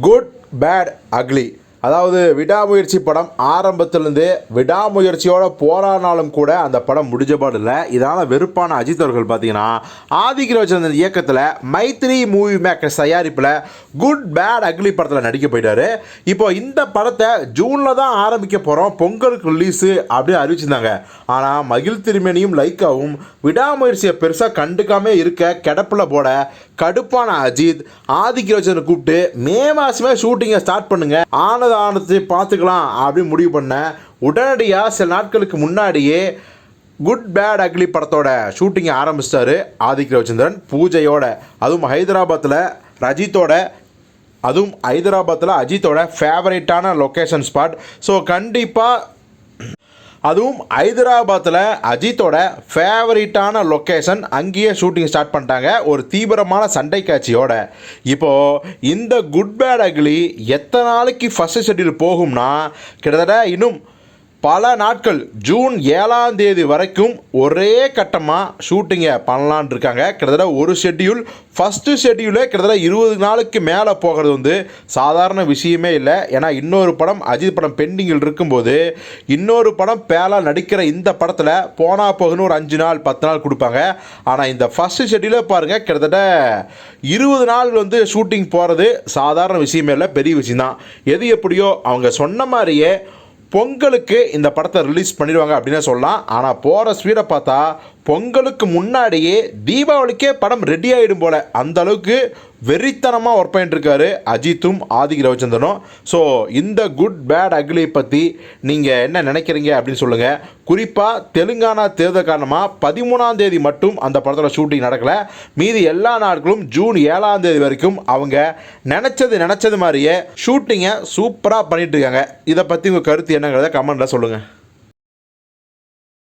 Good bad ugly அதாவது விடாமுயற்சி படம் ஆரம்பத்திலேருந்தே விடாமுயற்சியோட போராடினாலும் கூட அந்த படம் முடிஞ்சபாடு இல்லை. இதனால் வெறுப்பான அஜித் அவர்கள் பார்த்தீங்கன்னா ஆதிக்க ரவிச்சந்திரன் இயக்கத்தில் மைத்ரி மூவி மேக்கர்ஸ் தயாரிப்பில் குட் பேட் அக்லி படத்தில் நடிக்க போயிட்டாரு. இப்போ இந்த படத்தை ஜூனில் தான் ஆரம்பிக்க போகிறோம் பொங்கலுக்கு ரிலீஸு அப்படின்னு அறிவிச்சிருந்தாங்க. ஆனால் மகிழ் திருமணியும் லைக்காவும் விடாமுயற்சியை பெருசாக கண்டுக்காமே இருக்க கிடப்பில் போட கடுப்பான அஜித் ஆதிக்க கூப்பிட்டு மே மாதமே ஷூட்டிங்கை ஸ்டார்ட் பண்ணுங்க. ஆனது ஆனத்தை பார்த்துக்கலாம் அப்படின்னு முடிவு பண்ண உடனடியாக சில நாட்களுக்கு முன்னாடியே குட் பேட் அக்லி படத்தோட ஷூட்டிங்கை ஆரம்பிச்சிட்டாரு ஆதிக் ரவிச்சந்திரன். பூஜையோட அதுவும் ஹைதராபாத்தில் ரஜித்தோட அதுவும் ஹைதராபாத்தில் அஜித்தோட ஃபேவரேட்டான லொக்கேஷன் ஸ்பாட் ஸோ கண்டிப்பாக அதுவும் ஹைதராபாத்தில் அஜித்தோட ஃபேவரட்டான லொக்கேஷன் அங்கேயே ஷூட்டிங் ஸ்டார்ட் பண்ணிட்டாங்க. ஒரு தீவிரமான சண்டை காட்சியோட. இப்போது இந்த குட் பேட் அக்லி எத்தனை நாளைக்கு ஃபஸ்ட்டு ஷெட்யூல் போகும்னா கிட்டத்தட்ட இன்னும் பல நாட்கள் ஜூன் ஏழாம் தேதி வரைக்கும் ஒரே கட்டமாக ஷூட்டிங்கை பண்ணலான் இருக்காங்க. கிட்டத்தட்ட ஒரு ஷெட்யூல் ஃபஸ்ட்டு ஷெட்யூலே கிட்டத்தட்ட இருபது நாளுக்கு மேலே போகிறது வந்து சாதாரண விஷயமே இல்லை. ஏன்னா இன்னொரு படம் அஜித் படம் பெண்டிங்கில் இருக்கும்போது இன்னொரு படம் பேலா நடிக்கிற இந்த படத்தில் போனா போகுன்னு ஒரு அஞ்சு நாள் பத்து நாள் கொடுப்பாங்க. ஆனால் இந்த ஃபஸ்ட்டு ஷெட்யூலே பாருங்கள் கிட்டத்தட்ட இருபது நாள் வந்து ஷூட்டிங் போகிறது சாதாரண விஷயமே இல்லை பெரிய விஷயம்தான். எது எப்படியோ அவங்க சொன்ன மாதிரியே பொங்கலுக்கு இந்த படத்தை ரிலீஸ் பண்ணிடுவாங்க அப்படின்னு சொல்லலாம். ஆனால் போகிற ஸ்பீடை பார்த்தா பொங்கலுக்கு முன்னாடியே தீபாவளிக்கே படம் ரெடி ஆகிடும் போல். அந்த அளவுக்கு வெறித்தனமாக ஒர்க் பண்ணிட்டுருக்காரு அஜித்தும் ஆதிக் ரவிச்சந்திரனும். ஸோ இந்த குட் பேட் அக்லி பற்றி நீங்கள் என்ன நினைக்கிறீங்க அப்படின்னு சொல்லுங்கள் குறிப்பாக தெலுங்கானா தேர்தல் காரணமாக பதிமூணாம் தேதி மட்டும் அந்த படத்தோட ஷூட்டிங் நடக்கலை. மீதி எல்லா நாட்களும் ஜூன் ஏழாம் தேதி வரைக்கும் அவங்க நினச்சது நினச்சது மாதிரியே ஷூட்டிங்கை சூப்பராக பண்ணிகிட்ருக்காங்க இருக்காங்க இதை பற்றி உங்கள் கருத்து என்னங்கிறத கமெண்ட்டில் சொல்லுங்கள்